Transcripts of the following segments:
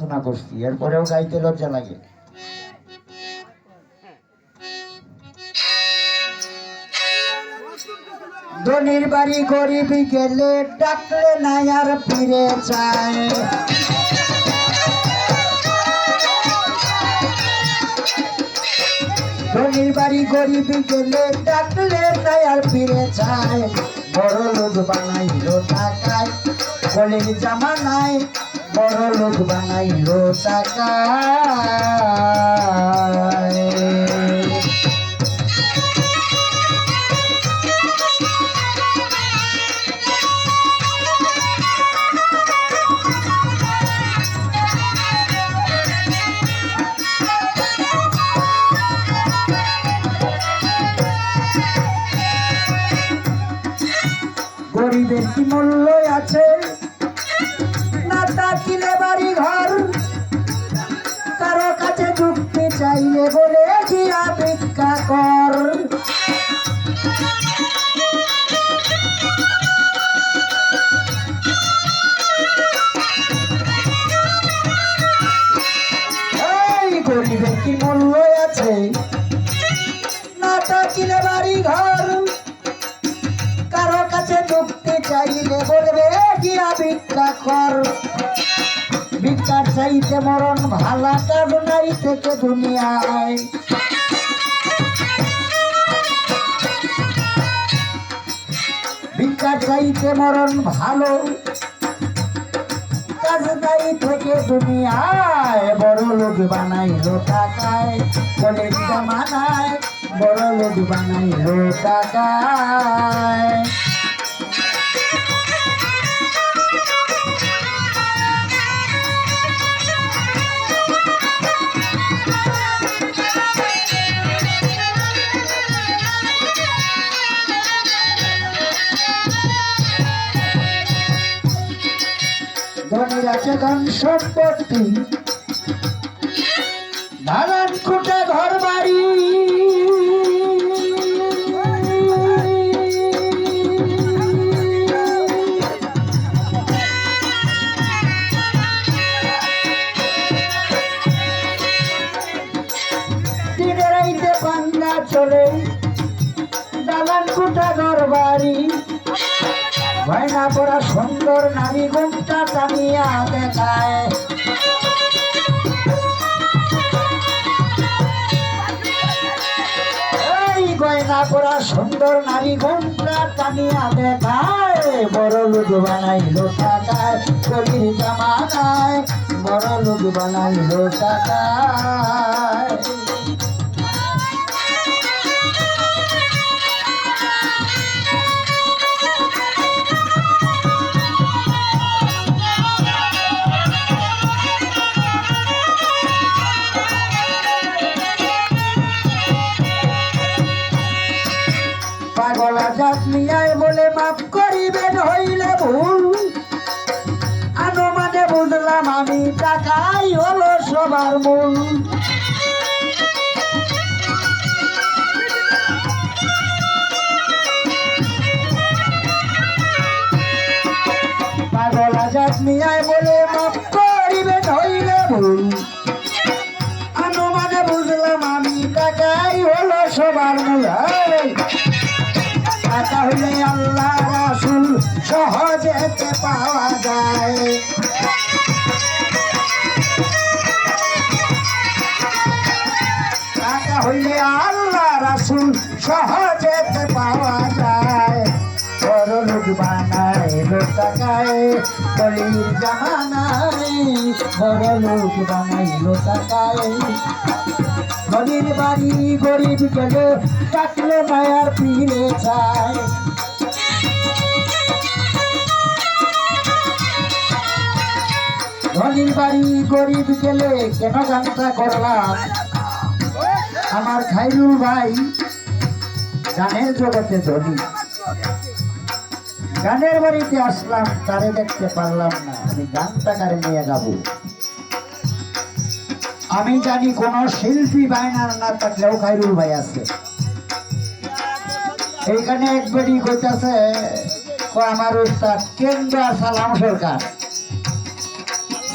শোনা করছি, এরপরেও গাইতে লজ্জা লাগে। ধনির বাড়ি গরিব গেলে ডাকলে নাই আর ফিরে যায় ধনির বাড়ি গরিব গেলে ডাকলে নাই আর ফিরে যায় বড় লোক বানাইলো টাকায় কলের জামানায় বড় লোক বানাইলো টাকায় ভিক্ষা কর। চাইতে মরণ ভালা কাজ নাই থেকে দুনিয়ায়। ভিক্ষার চাইতে মরণ ভালো কাজ নাই থেকে দুনিয়ায়। বড় লোক বানাইলো টাকায় বলে জামানায়। বড় লোক বানাইলো টাকায়। আছে ধন সম্পত্তি। দালান কুটা ঘর বাড়ি। চলে দালান কুটা ঘর বাড়ি। ভয়না পড়া সুন্দর নারী ঘুমটা টানিয়া দেখায়। গয়না পড়া সুন্দর নারী ঘুমটা টানিয়া দেখায়। বড় লোক বানাইলো টাকায় গলির জামানায় বড় লোক বানাইলো টাকায়। পাগলা জাত নিয়ায় বলে মাফ করিবেন হইলে ভুল। আনুমানে বুঝলাম আমি টাকাই হলো সবার মূল। পাগলা জাত নিয়ায় বলে মাফ করিবেন হইলে ভুল। আনুমানে বুঝলাম আমি টাকাই হলো সবার মূল। এই! আল্লাহ রাসুল সহজেতে পাওয়া যায়। টাকা হইলে আল্লাহ রাসুল সহজেতে পাওয়া যায়। বড় লোক বানায়, লোক টাকায় গরিব জামানায়। বড় লোক বানাইল টাকায় গরিব বাড়ি গরিব গেলে, ডাকলে মায়ার ফিরে যায় ধনির বাড়ি গরিব গেলে কেন গানটা করলাম? আমার খাইরুল ভাই গানের জগতে ধনী। গানের বাড়িতে আসলাম, তারে দেখতে পারলাম না। আমি গানটা কারে নিয়ে গাবো? আমি জানি কোন শিল্পী বাইনার না থাকলেও খাইরুল ভাই আছে। এইখানে একবারই কইতাছে আমার উস্তাদ, কেন্দ্র সালাম সরকার।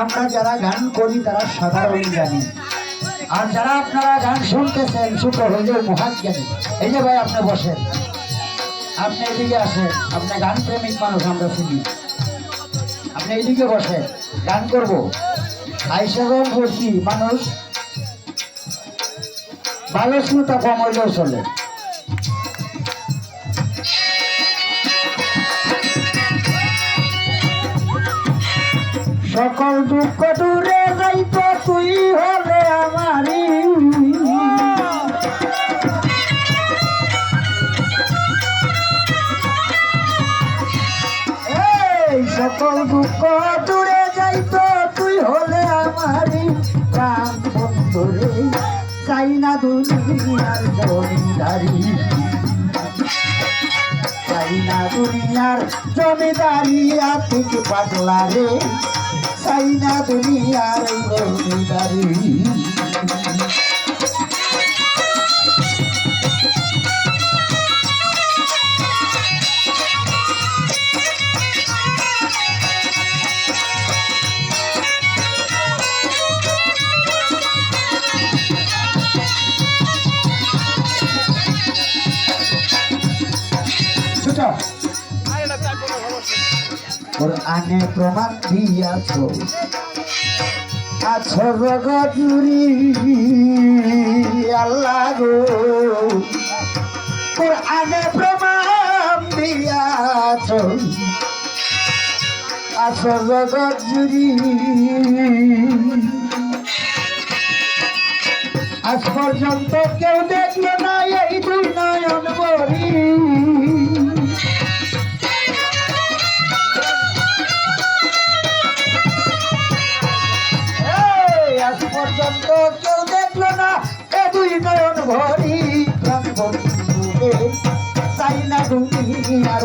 আমরা যারা গান করি, তারা সাধারণ জানি আর যারা আপনারা গান শুনতেছেন ছোট হলেও মহাজ্ঞানী, এই যে ভাই আপনি বসেন। আপনি এদিকে আসেন। আপনি গান প্রেমিক মানুষ, আমরা চিনি। আপনি এইদিকে বসেন। গান করব। আইসা যখন করছি মানুষ। ভালো শ্রোতা কম হইলেও চলে সকল দুঃখ দূরে যাইত, তুই হলে আমারি সকল দুঃখ দূরে যাইত, তুই হলে আমারি প্রাণ বন্ধুরে চাই না দুনিয়ার জমিদারি। চাই না দুনিয়ার জমিদারি আর পাগলা রে। চাই না দুনিয়ার এই কোরআনে প্রমাণ দিয়াছ। আছো জুড়ি আল্লাহ গো। কোরআনে প্রমাণ দিয়াছ। আছো জুড়ি আজ পর্যন্ত কেউ দেখল না এই দুই নয়ন বরি। পর্যন্ত কেউ দেখল না। এ দুই নয়ন ভরি প্রাণ বন্ধুরে চাই না দুনিয়ার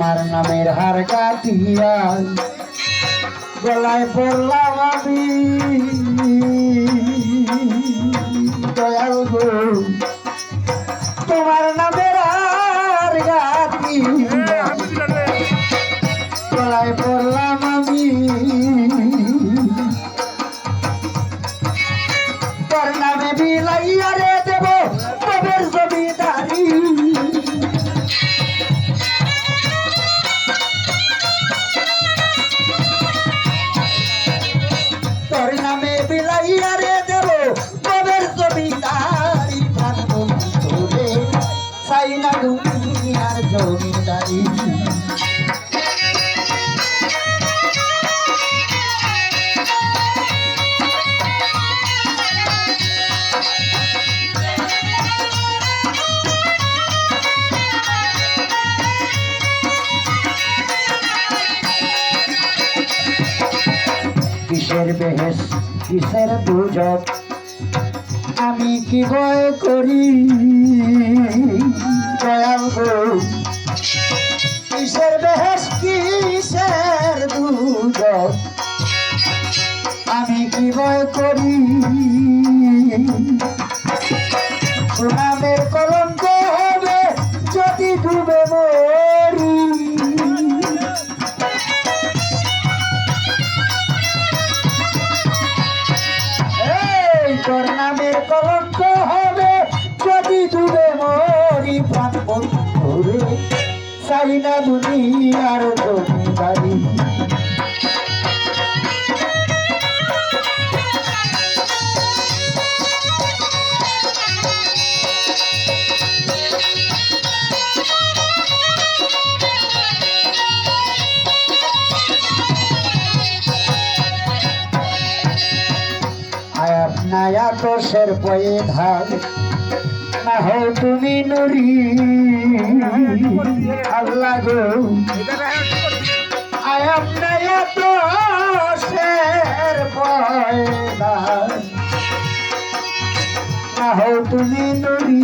তোমার নামের হার কাটিয়া গলায় পড়লাম আমি। দয়াল গো তোমার নামের বিলাইয়া রে দেব তবের জমিদারি প্রাণ বন্ধুরে চাই না দুনিয়ার জমিদারি। কিসের বেহেস কিসের দুজক আমি কি ভয় করি? দয়াল গো, কিসের বেহেস কিসের দুজক আমি কি ভয় করি? সুনামের কলঙ্ক চাই না দুনিয়ার জমিদারি নয়া কোষের পয়ে ধার না হও তুমি নরি। আল্লাহ গো। আয়াম আতসের পয়ে ধার না হও তুমি নরি।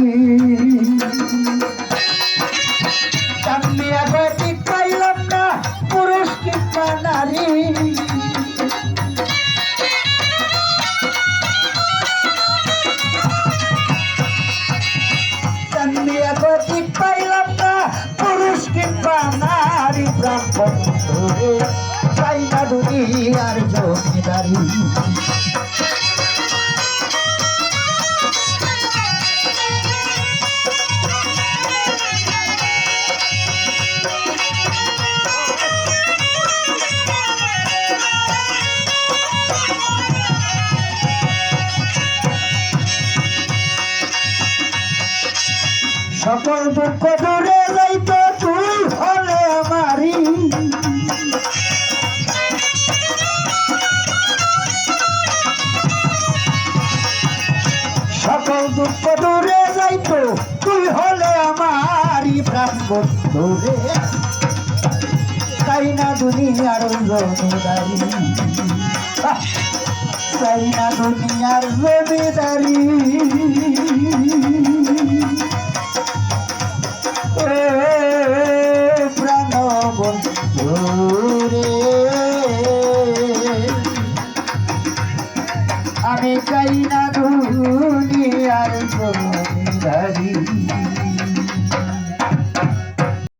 দুনিয়ার দুনিয়ার জমিদারি! তাই না দুনিয়ার জমিদারি